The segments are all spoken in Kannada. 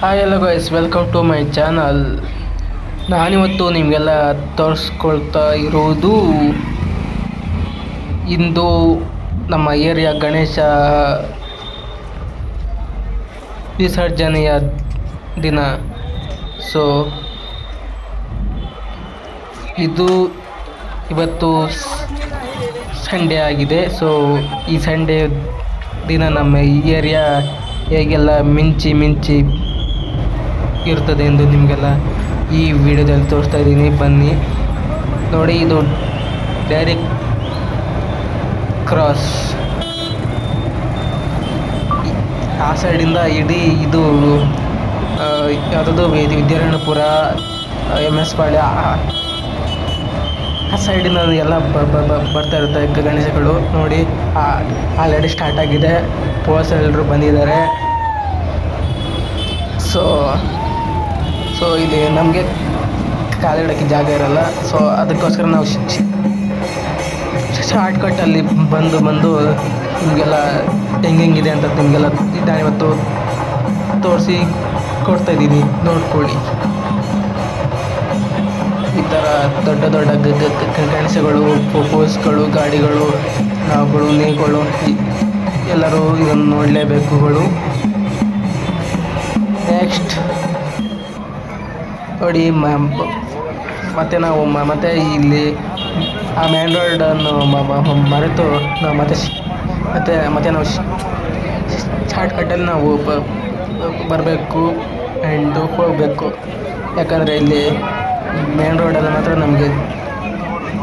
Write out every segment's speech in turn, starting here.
ಹಾಯ್ ಎಲ್ಲ guys welcome to my channel ನಾನಿವತ್ತು ನಿಮಗೆಲ್ಲ ತೋರಿಸ್ಕೊಳ್ತಾ ಇರುವುದು ಇಂದು ನಮ್ಮ ಏರಿಯಾ ಗಣೇಶ ವಿಸರ್ಜನೆಯ ದಿನ. ಸೊ ಇದು ಇವತ್ತು ಸಂಡೇ ಆಗಿದೆ. ಸೊ ಈ ಸಂಡೇ ದಿನ ನಮ್ಮ ಈ ಏರಿಯಾ ಹೇಗೆಲ್ಲ ಮಿಂಚಿ ಮಿಂಚಿ ಇರ್ತದೆ ಎಂದು ನಿಮಗೆಲ್ಲ ಈ ವಿಡಿಯೋದಲ್ಲಿ ತೋರಿಸ್ತಾ ಇದ್ದೀನಿ. ಬನ್ನಿ. ನೋಡಿ, ಇದು ಡೈರೆಕ್ಟ್ ಕ್ರಾಸ್ ಆ ಸೈಡಿಂದ ಇಡೀ ಇದು ಯಾವುದದು? ವಿದ್ಯಾರಣ್ಯಪುರ ಎಂ ಎಸ್ ಪಾಳ್ಯ ಆ- ಸೈಡಿನ ಎಲ್ಲ ಬರ್ತಾ ಇರುತ್ತೆ ಗಣೇಶಗಳು. ನೋಡಿ ಆಲ್ರೆಡಿ ಸ್ಟಾರ್ಟ್ ಆಗಿದೆ. ಪೋಸ್ ಎಲ್ಲರೂ ಬಂದಿದ್ದಾರೆ. ಸೊ ಸೊ ಇಲ್ಲಿ ನಮಗೆ ಕಾಲಿಡೋಕ್ಕೆ ಜಾಗ ಇರಲ್ಲ. ಸೊ ಅದಕ್ಕೋಸ್ಕರ ನಾವು ಶಾರ್ಟ್ ಕಟ್ಟಲ್ಲಿ ಬಂದು ಬಂದು ನಿಮಗೆಲ್ಲ ಹೆಂಗೆಂಗಿದೆ ಅಂತ ನಿಮಗೆಲ್ಲ ನಾನು ಇವತ್ತು ತೋರಿಸಿ ಕೊಡ್ತಾ ಇದ್ದೀನಿ. ನೋಡ್ಕೊಳ್ಳಿ. ಈ ಥರ ದೊಡ್ಡ ದೊಡ್ಡ ಗಣಸಗಳು ಪೋಸ್ಗಳು ಗಾಡಿಗಳು, ನಾವುಗಳು ನೀಗಳು ಎಲ್ಲರೂ ಇದನ್ನು ನೋಡಲೇಬೇಕುಗಳು. ನೆಕ್ಸ್ಟ್ ನೋಡಿ ಮತ್ತೆ ನಾವು ಮತ್ತೆ ಇಲ್ಲಿ ಆ ಮೇನ್ ರೋಡನ್ನು ಮ- ಮ- ಮ- ಮರೆತು ನಾವು ಮತ್ತೆ ಮತ್ತೆ ಮತ್ತೆ ನಾವು ಶಾರ್ಟ್ಕಟ್ಟಲ್ಲಿ ನಾವು ಬರಬೇಕು ಆ್ಯಂಡ್ ಹೋಗಬೇಕು. ಯಾಕಂದರೆ ಇಲ್ಲಿ ಮೇನ್ ರೋಡಲ್ಲಿ ಮಾತ್ರ ನಮಗೆ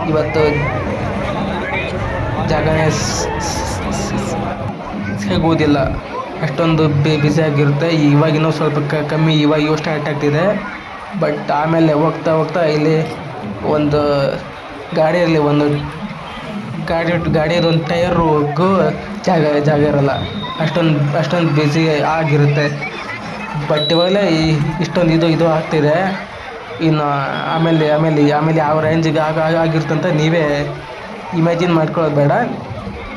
ಇವತ್ತು ಜಾಗನೇ ಸಿಗುವುದಿಲ್ಲ ಅಷ್ಟೊಂದು ಬಿ ಆಗಿರುತ್ತೆ. ಇವಾಗಿನೂ ಸ್ವಲ್ಪ ಕಮ್ಮಿ ಇವಾಗ ಇವಾಗ ಸ್ಟಾರ್ಟ್ ಆಗ್ತಿದೆ. ಬಟ್ ಆಮೇಲೆ ಹೋಗ್ತಾ ಹೋಗ್ತಾ ಇಲ್ಲಿ ಒಂದು ಗಾಡಿಯಲ್ಲಿ ಒಂದು ಗಾಡಿ ಗಾಡಿಯದು ಒಂದು ಟೈರ್ಗೂ ಜಾಗ ಜಾಗ ಇರೋಲ್ಲ. ಅಷ್ಟೊಂದು ಅಷ್ಟೊಂದು ಬ್ಯುಸಿ ಆಗಿರುತ್ತೆ. ಬಟ್ ಇವಾಗಲೇ ಈ ಇಷ್ಟೊಂದು ಇದು ಇದು ಆಗ್ತಿದೆ. ಇನ್ನು ಆಮೇಲೆ ಆಮೇಲೆ ಆಮೇಲೆ ಯಾವ ರೇಂಜಿಗೆ ಆಗ ಆಗಿರ್ತಂತ ನೀವೇ ಇಮ್ಯಾಜಿನ್ ಮಾಡ್ಕೊಳ್ಳೋದು ಬೇಡ.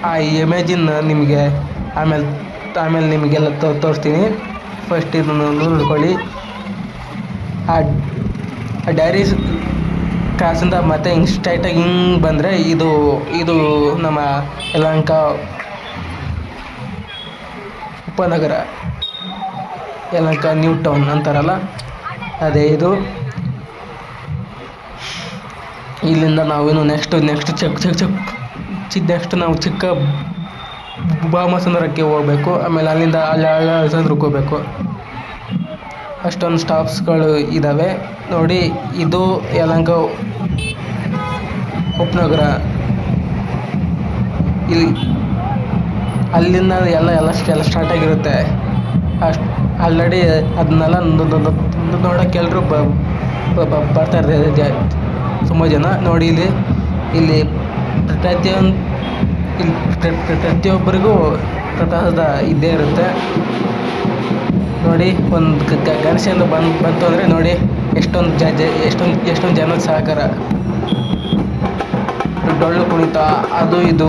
ಆ ಇಮ್ಯಾಜಿನ್ ನಿಮಗೆ ಆಮೇಲೆ ಆಮೇಲೆ ನಿಮಗೆಲ್ಲ ತೋರಿಸ್ತೀನಿ. ಫಸ್ಟ್ ಇದನ್ನು ನೋಡ್ಕೊಳ್ಳಿ. ಆ ಡೈರೀಸ್ ಕ್ರಾಸಿಂದ ಮತ್ತೆ ಹಿಂಗೆ ಸ್ಟ್ರೈಟಾಗಿ ಹಿಂಗೆ ಬಂದರೆ ಇದು ಇದು ನಮ್ಮ ಯಲಹಂಕ ಉಪನಗರ ಯಲಹಂಕ ನ್ಯೂ ಟೌನ್ ಅಂತಾರಲ್ಲ ಅದೇ ಇದು ಇಲ್ಲಿಂದ ನಾವೇನು next next check check check ಚಿ ನೆಕ್ಸ್ಟ್ ನಾವು ಚಿಕ್ಕ ಬಾಮಸಂದ್ರಕ್ಕೆ ಹೋಗ್ಬೇಕು ಆಮೇಲೆ ಅಲ್ಲಿಂದ ಅಲ್ಲಿ ಹೋಗ್ಬೇಕು ಅಷ್ಟೊಂದು ಸ್ಟಾಪ್ಸ್ಗಳು ಇದ್ದಾವೆ ನೋಡಿ, ಇದು ಯಲಹಂಕ ಉಪನಗರ. ಇಲ್ಲಿ ಅಲ್ಲಿಂದ ಎಲ್ಲ ಎಲ್ಲ ಎಲ್ಲ ಸ್ಟಾರ್ಟ್ ಆಗಿರುತ್ತೆ. ಅಷ್ಟು, ಆಲ್ರೆಡಿ ಅದನ್ನೆಲ್ಲ ನೋಡೋಕೆ ಎಲ್ಲರೂ ಬರ್ತಾ ಇರ್ತಾರೆ ತುಂಬ ಜನ. ನೋಡಿ, ಇಲ್ಲಿ ಇಲ್ಲಿ ಪ್ರತಿಯೊಂದು, ಇಲ್ಲಿ ಪ್ರ- ಪ್ರ- ಪ್ರತಿಯೊಬ್ಬರಿಗೂ ಪ್ರಕಾಶದ ಇದ್ದೇ ಇರುತ್ತೆ. ನೋಡಿ, ಒಂದು ಗಣೇಶನ ಬಂದು, ಬಂತು ಅಂದರೆ ನೋಡಿ, ಎಷ್ಟೊಂದು ಜ ಎಷ್ಟೊಂದು ಎಷ್ಟೊಂದು ಜನದ ಸಹಕಾರ. ಡೊಳ್ಳು ಕುಣಿತ ಅದು ಇದು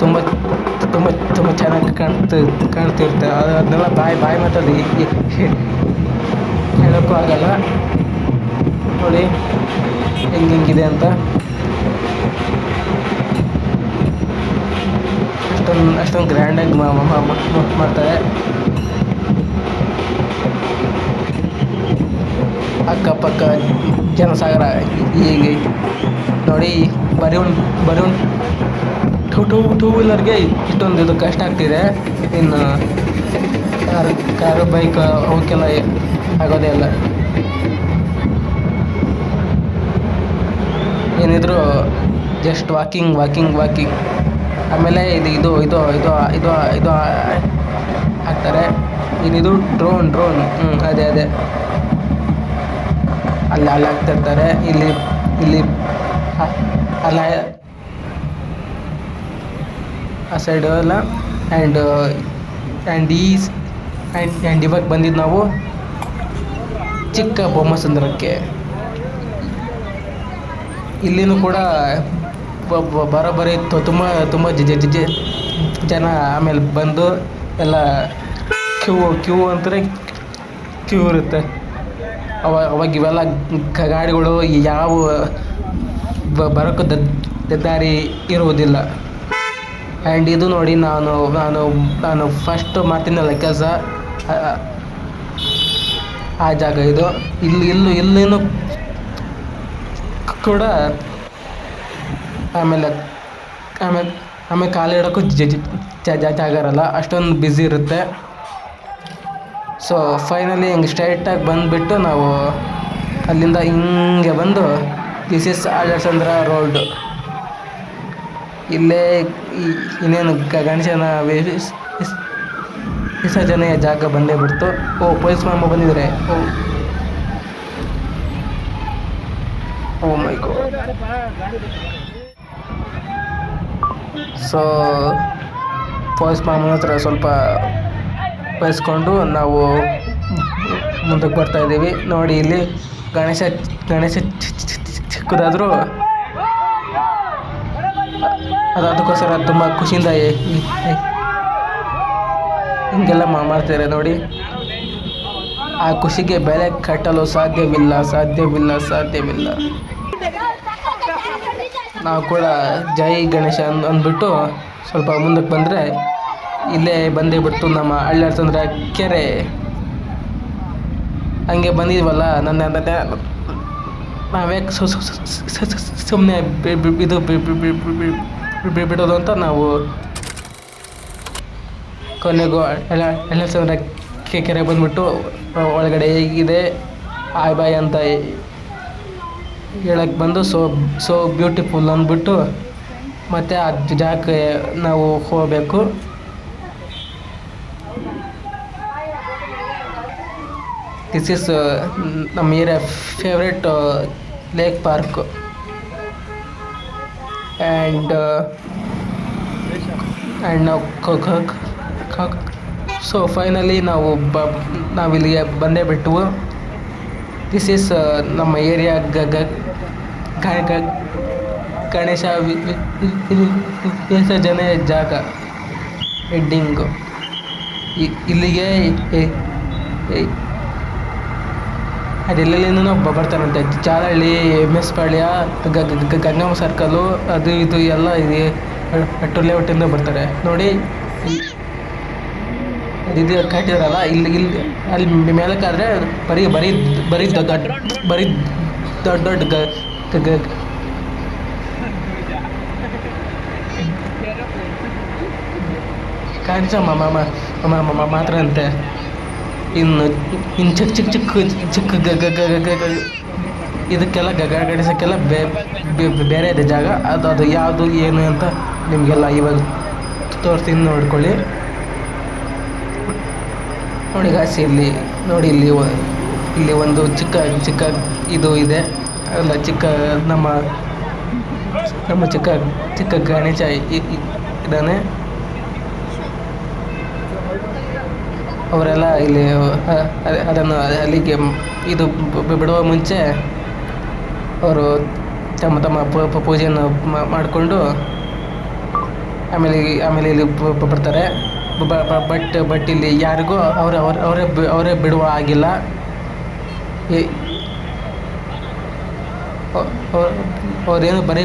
ತುಂಬ ತುಂಬ ತುಂಬ ಚೆನ್ನಾಗಿ ಕಾಣ್ತ, ಕಾಣ್ತಿರುತ್ತೆ. ಅದು ಅದನ್ನೆಲ್ಲ ಬಾಯಿ ಬಾಯಿ ಮಾತಲ್ಲಿ ಹೇಳೋಕ್ಕೂ ಆಗಲ್ಲ. ನೋಡಿ, ಹೆಂಗೆ ಹೆಂಗಿದೆ ಅಂತ. ಅಷ್ಟೊಂದು ಅಷ್ಟೊಂದು ಗ್ರ್ಯಾಂಡಾಗಿ ಮಾಡ್ತಾರೆ. ಅಕ್ಕಪಕ್ಕ ಜನಸಾಗರ ಈಗ ನೋಡಿ ಬರೀ ಒಂದು ಬರೀ ಒಂದು ಟೂ ಟೂ ಟೂ ವೀಲರ್ಗೆ ಇಷ್ಟೊಂದು ಇದು ಕಷ್ಟ ಆಗ್ತಿದೆ. ಇನ್ನು ಕಾರ್, ಕಾರು, ಬೈಕ್ ಅವಕ್ಕೆಲ್ಲ ಆಗೋದೇ ಇಲ್ಲ. ಏನಿದ್ರು ಜಸ್ಟ್ ವಾಕಿಂಗ್ ವಾಕಿಂಗ್ ವಾಕಿಂಗ್ ಆಮೇಲೆ ಇದು ಇದು ಇದು ಇದು ಇದು ಇದು ಹಾಕ್ತಾರೆ ಏನಿದು? ಡ್ರೋನ್ ಡ್ರೋನ್ ಹ್ಞೂ ಅದೇ ಅದೇ. ಅಲ್ಲಿ ಹಾಕ್ತಿರ್ತಾರೆ. ಇಲ್ಲಿ ಇಲ್ಲಿ ಅಲ್ಲ, ಆ ಸೈಡ್ ಎಲ್ಲ ಆ್ಯಂಡ್ ಆ್ಯಂಡ್ ಈ ಆ್ಯಂಡ್ ಆ್ಯಂಡ್ ಇವಾಗ ಬಂದಿದ್ದು ನಾವು ಚಿಕ್ಕ ಬೊಮ್ಮಸಂದ್ರಕ್ಕೆ ಇಲ್ಲಿನೂ ಕೂಡ ಬರೋಬ್ಬರಿ ಇತ್ತು ತುಂಬ ತುಂಬ ಜಿಜೆ ಜನ ಆಮೇಲೆ ಬಂದು ಎಲ್ಲ ಕ್ಯೂ ಕ್ಯೂ ಅಂತಾರೆ. ಕ್ಯೂ ಇರುತ್ತೆ. ಅವ ಅವಾಗ ಇವೆಲ್ಲ ಗಾಡಿಗಳು ಯಾವ ಬರೋಕ್ಕೂ ದಾರಿ ಇರುವುದಿಲ್ಲ. ಆ್ಯಂಡ್ ಇದು ನೋಡಿ ನಾನು ನಾನು ನಾನು ಫಸ್ಟ್ ಮಾಡ್ತೀನಲ್ಲ ಕೆಲಸ ಆ ಜಾಗ ಇದು. ಇಲ್ಲಿ, ಇಲ್ಲೂ, ಇಲ್ಲಿನೂ ಕೂಡ ಆಮೇಲೆ ಆಮೇಲೆ ಆಮೇಲೆ ಕಾಲಿಡೋಕ್ಕೂ ಜಾಗ ಇರಲ್ಲ. ಅಷ್ಟೊಂದು ಬ್ಯುಸಿ ಇರುತ್ತೆ. ಸೊ ಫೈನಲಿ ಹಿಂಗೆ ಸ್ಟ್ರೈಟಾಗಿ ಬಂದುಬಿಟ್ಟು ನಾವು ಅಲ್ಲಿಂದ ಹಿಂಗೆ ಬಂದು ದಿಸ್ ಇಸ್ ಅಲಸಂದ್ರ ರೋಡ್ ಇಲ್ಲೇ ಇನ್ನೇನು ಗ- ಗಣೇಶನ ವಿಸರ್ಜನೆಯ ಜಾಗ ಬಂದೇ ಬಿಡ್ತು. ಓ ಪೊಲೀಸ್ ಮಾಮ ಬಂದಿದ್ದಾರೆ ಓ. ಓ ಗಾಡ್ ಸೊ ಪೊಲೀಸ್ ಮಾಮನ ಹತ್ರ ಸ್ವಲ್ಪ ಬಯಸ್ಕೊಂಡು ನಾವು ಮುಂದಕ್ಕೆ ಬರ್ತಾ ಇದ್ದೀವಿ. ನೋಡಿ ಇಲ್ಲಿ ಗಣೇಶ ಗಣೇಶ ಚಿಕ್ಕದಾದರೂ. ಅದು ಅದಕ್ಕೋಸ್ಕರ ತುಂಬ ಖುಷಿಯಿಂದ ಹಿಂಗೆಲ್ಲ ಮಾಡ್ತಾರೆ ನೋಡಿ. ಆ ಖುಷಿಗೆ ಬೆಲೆ ಕಟ್ಟಲು ಸಾಧ್ಯವಿಲ್ಲ ಸಾಧ್ಯವಿಲ್ಲ ಸಾಧ್ಯವಿಲ್ಲ. ನಾವು ಕೂಡ ಜೈ ಗಣೇಶ ಅಂದ್, ಅಂದ್ಬಿಟ್ಟು ಸ್ವಲ್ಪ ಮುಂದಕ್ಕೆ ಬಂದರೆ ಇಲ್ಲೇ ಬಂದೇ ಬಿಡ್ತು ನಮ್ಮ ಹಳ್ಳಿಯರ್ಸಂದ್ರ ಕೆರೆ. ಹಂಗೆ ಬಂದಿದ್ವಲ್ಲ, ನನ್ನ ನಾವೇ ಸುಮ್ಮನೆ ಇದು ಬಿಡೋದು ಅಂತ ನಾವು ಕೊನೆಗೂ ಎಲ್ಲ ಕೆ- ಕೆರೆ ಬಂದ್ಬಿಟ್ಟು ಒಳಗಡೆ ಹೇಗಿದೆ ಆಯ್ ಬಾಯ್ ಅಂತ ಹೇಳಕ್ಕೆ ಬಂದು ಸೊ ಸೊ ಬ್ಯೂಟಿಫುಲ್ ಅಂದ್ಬಿಟ್ಟು ಮತ್ತು ಆ ಜಾಗಕ್ಕೆ ನಾವು ಹೋಗಬೇಕು. ದಿಸ್ ಇಸ್ ನಮ್ಮ area favourite lake park and and ನಾವು ಸೊ ಫೈನಲಿ ನಾವು ಬ ನಾವಿಲ್ಲಿಗೆ ಬಂದೇ ಬಿಟ್ಟು ದಿಸ್ ಈಸ್ ನಮ್ಮ ಏರಿಯಾ ಗ ಗ ಗ- ಗ- ಗಣೇಶ ವಿ- ವಿ- ವಿ- ವಿಸರ್ಜನೆ ಜಾಗ ಹೆಡ್ಡಿಂಗು ಇಲ್ಲಿಗೆ ಎ- ಎ- ಅದೆಲ್ಲೆಲ್ಲಿಂದನೂ ಒಬ್ಬ ಬರ್ತಾರಂತೆ Jalahalli M S Palya Gangamma circle ಅದು ಇದು ಎಲ್ಲ ಇದೆ. ಲೇಔಟಿಂದ ಬರ್ತಾರೆ. ನೋಡಿ, ಇದು ಕಟ್ಟಿದಾರಲ್ಲ, ಇಲ್ಲಿ ಇಲ್ಲಿ, ಅಲ್ಲಿ ಮೇಲಕ್ಕಾದ್ರೆ ಬರೀ ಬರೀ ಬರೀ ದೊಡ್ಡ ಬರೀ ದೊಡ್ಡ ದೊಡ್ಡ ಗ ಮಾಮ ಕಾಣಿಸ ಮಾತ್ರ ಅಂತೆ. ಇನ್ನು ಇನ್ನು ಚಿಕ್ಕ ಚಿಕ್ಕ ಚಿಕ್ಕ ಚಿಕ್ಕ ಇದಕ್ಕೆಲ್ಲ ಗಡಿಸೋಕ್ಕೆಲ್ಲ ಬೇರೆ ಇದೆ ಜಾಗ. ಅದು ಅದು ಯಾವುದು ಏನು ಅಂತ ನಿಮಗೆಲ್ಲ ಇವಾಗ ತೋರಿಸ್ತೀನಿ ನೋಡ್ಕೊಳ್ಳಿ. ನೋಡಿ ಗಾಸಿ ಇಲ್ಲಿ ನೋಡಿ ಇಲ್ಲಿ ಇಲ್ಲಿ ಒಂದು ಚಿಕ್ಕ ಚಿಕ್ಕ ಇದು ಇದೆ. ಅಲ್ಲ ಚಿಕ್ಕ ನಮ್ಮ ನಮ್ಮ ಚಿಕ್ಕ ಚಿಕ್ಕ ಗಣೇಶ ಇದ್ದಾನೆ. ಅವರೆಲ್ಲ ಇಲ್ಲಿ ಅದನ್ನು ಅಲ್ಲಿಗೆ ಇದು ಬಿಡುವ ಮುಂಚೆ ಅವರು ತಮ್ಮ ತಮ್ಮ ಪೂಜೆಯನ್ನು ಮಾಡಿಕೊಂಡು ಆಮೇಲೆ ಆಮೇಲೆ ಇಲ್ಲಿ ಬರ್ತಾರೆ ಬಟ್ ಬಟ್ ಇಲ್ಲಿ ಯಾರಿಗೂ ಅವರು ಅವ್ರ ಅವರೇ ಅವರೇ ಬಿಡುವ ಆಗಿಲ್ಲ ಅವ್ರೇನು ಬರೀ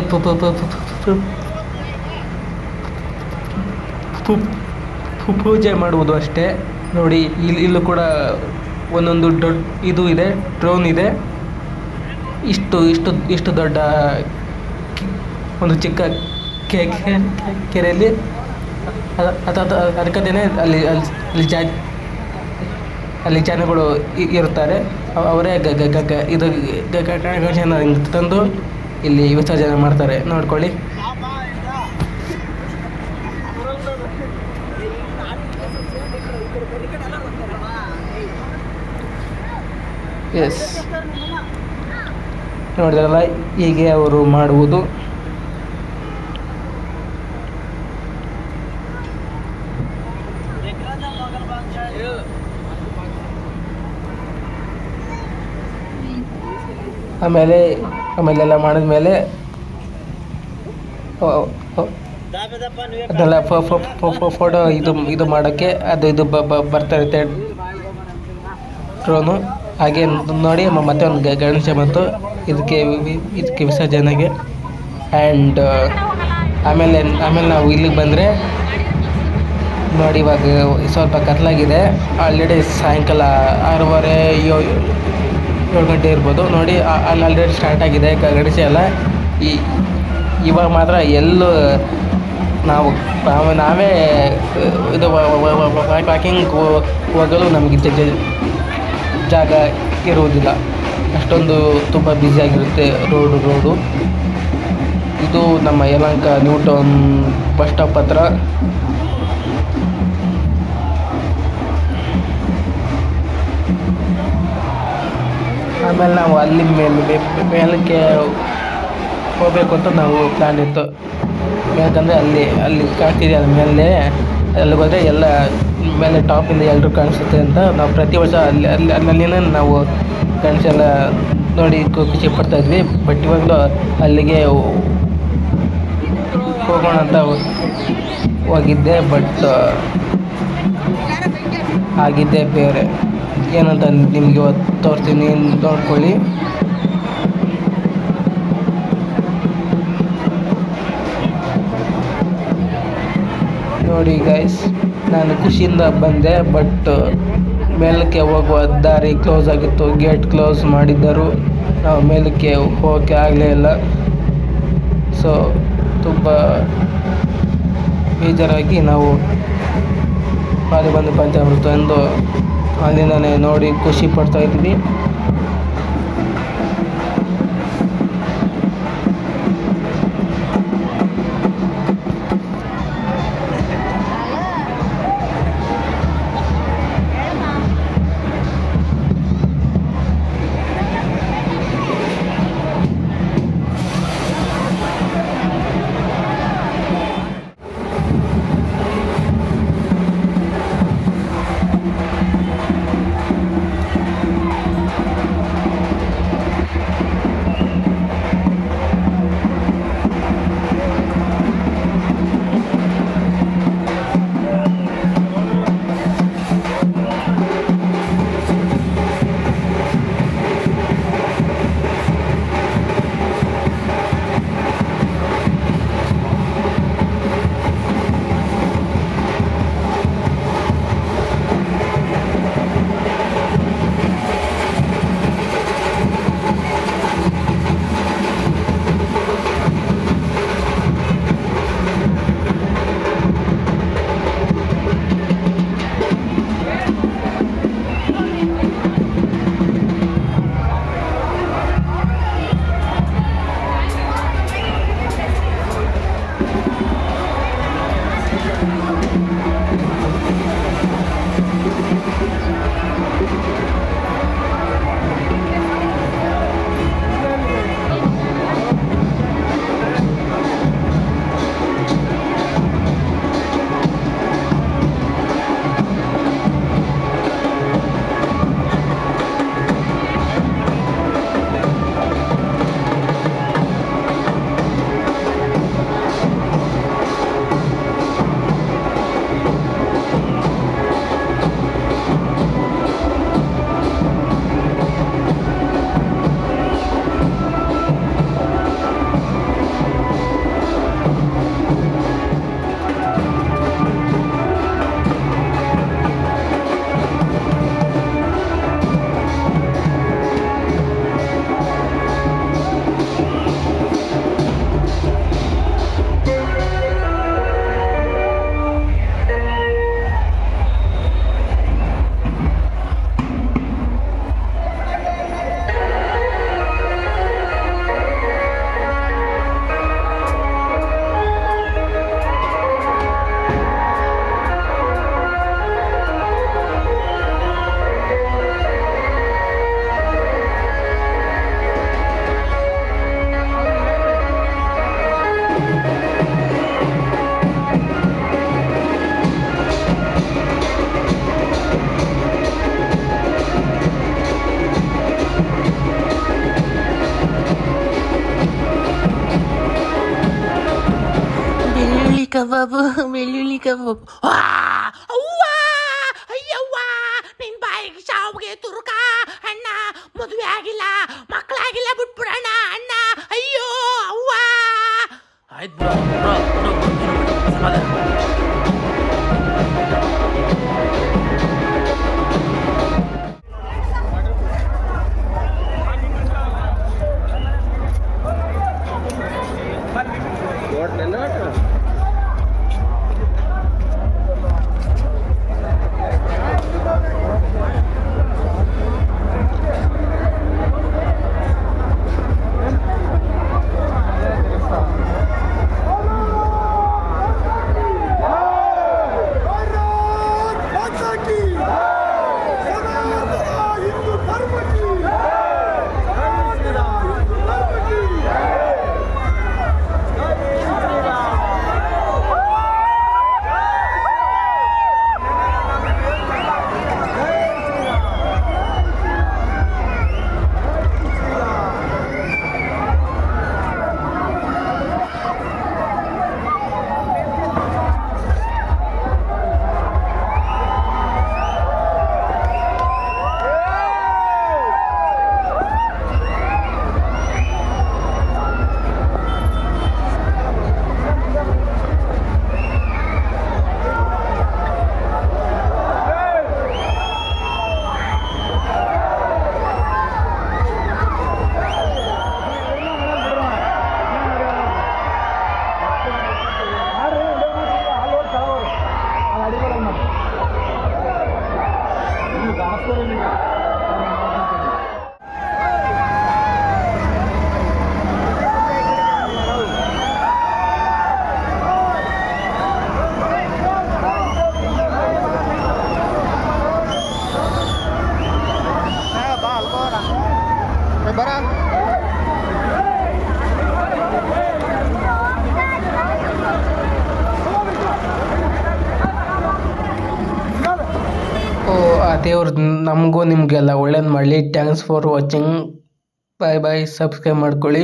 ಪೂಜೆ ಮಾಡುವುದು ಅಷ್ಟೇ ನೋಡಿ ಇಲ್ಲಿ ಇಲ್ಲೂ ಕೂಡ ಒಂದೊಂದು ದೊಡ್ಡ ಇದು ಇದೆ ಡ್ರೋನ್ ಇದೆ ಇಷ್ಟು ಇಷ್ಟು ಇಷ್ಟು ದೊಡ್ಡ ಒಂದು ಚಿಕ್ಕ ಕೆರೆಯಲ್ಲಿ ಅದ ಅದ ಅದ- ಅಲ್ಲಿ ಅಲ್ಲಿ ಜಾ ಅಲ್ಲಿ ಜನಗಳು ಇರುತ್ತಾರೆ ಅವರೇ ಇದು ಗಣೇಶನ ತಂದು ಇಲ್ಲಿ ವಿಸರ್ಜನೆ ಮಾಡ್ತಾರೆ ನೋಡ್ಕೊಳ್ಳಿ ಎಸ್ ನೋಡಿದ್ರಲ್ಲ, ಹೀಗೆ ಅವರು ಮಾಡುವುದು. ಆಮೇಲೆ, ಆಮೇಲೆಲ್ಲ ಮಾಡಿದ್ಮೇಲೆ ಅದೆಲ್ಲ ಫೋಟೋ ಇದು ಇದು ಮಾಡೋಕ್ಕೆ, ಅದು, ಇದು ಬರ್ತಾ ಇರುತ್ತೆ ಡ್ರೋನು. ಹಾಗೆ ನೋಡಿ ಮತ್ತೆ ಒಂದು ಗಣೇಶ ಬಂತು ಇದಕ್ಕೆ ಇದಕ್ಕೆ ವಿಸರ್ಜನೆಗೆ ಆ್ಯಂಡ್ ಆಮೇಲೆ ಆಮೇಲೆ ನಾವು ಇಲ್ಲಿಗೆ ಬಂದರೆ ನೋಡಿ ಇವಾಗ ಸ್ವಲ್ಪ ಕತ್ಲಾಗಿದೆ ಆಲ್ರೆಡಿ ಸಾಯಂಕಾಲ ಆರೂವರೆ ಏಳು ಏಳು ಗಂಟೆ ಇರ್ಬೋದು ನೋಡಿ ಅಲ್ಲಿ ಆಲ್ರೆಡಿ ಸ್ಟಾರ್ಟ್ ಆಗಿದೆ ಗಣೇಶ ಎಲ್ಲ ಈ ಇವಾಗ ಮಾತ್ರ ಎಲ್ಲೂ ನಾವು ನಾವು ಇದು ವಾಕಿಂಗ್ ಹೋಗಲು ನಮಗೆ ಜಾಗ ಇರುವುದಿಲ್ಲ. ಅಷ್ಟೊಂದು ತುಂಬ ಬ್ಯುಸಿಯಾಗಿರುತ್ತೆ ರೋಡು ರೋಡು ಇದು ನಮ್ಮ Yelahanka new town bus stop ಹತ್ರ. ಆಮೇಲೆ ನಾವು ಅಲ್ಲಿ ಮೇಲೆ ಮೇಲಕ್ಕೆ ಹೋಗಬೇಕು ಅಂತ ನಾವು ಪ್ಲ್ಯಾನ್ ಇತ್ತು. ಯಾಕಂದರೆ ಅಲ್ಲಿ ಅಲ್ಲಿ ಕಾಣ್ತಿದೆ ಅದ್ರ ಮೇಲೆ ಅಲ್ಲಿ ಹೋದರೆ ಎಲ್ಲ ಮೇಲೆ ಟಾಪಿಂದ ಎಲ್ಲರೂ ಕಾಣಿಸುತ್ತೆ ಅಂತ ನಾವು ಪ್ರತಿ ವರ್ಷ ಅಲ್ಲಿ ಅಲ್ಲಿ ಅಲ್ಲಿನೇ ನಾವು ಫ್ರೆಂಡ್ಸೆಲ್ಲ ನೋಡಿ ಖುಷಿ ಪಡ್ತಾ ಇದ್ವಿ. ಬಟ್ ಇವಾಗಲೂ ಅಲ್ಲಿಗೆ ಹೋಗೋಣ ಅಂತ ಹೋಗಿದ್ದೆ. ಬಟ್ ಆಗಿದ್ದೆ ಬೇರೆ. ಏನಂತ ನಿಮಗೆ ತೋರಿಸ್ತೀನಿ ನೋಡ್ಕೊಳ್ಳಿ. ನೋಡಿ ಗೈಸ್ ನಾನು ಖುಷಿಯಿಂದ ಬಂದೆ ಬಟ್ ಮೇಲಕ್ಕೆ ಹೋಗುವ ದಾರಿ ಕ್ಲೋಸ್ ಆಗಿತ್ತು. ಗೇಟ್ ಕ್ಲೋಸ್ ಮಾಡಿದ್ದರು. ನಾವು ಮೇಲಕ್ಕೆ ಹೋಗೋಕೆ ಆಗಲೇ ಇಲ್ಲ. ಸೊ ತುಂಬ ಬೇಜಾರಾಗಿ ನಾವು ಅಲ್ಲಿ ಬಂದು ಪಂಚಾಮೃತ ಎಂದು ಅಲ್ಲಿಂದನೇ ನೋಡಿ ಖುಷಿ ಪಡ್ತಾ ಇದ್ವಿ. kebab, melhor kebab. Ah! ನಿಮಗೆಲ್ಲ ಒಳ್ಳೇದು ಮಾಡಲಿ. Thanks for watching bye bye subscribe ಮಾಡ್ಕೊಳ್ಳಿ.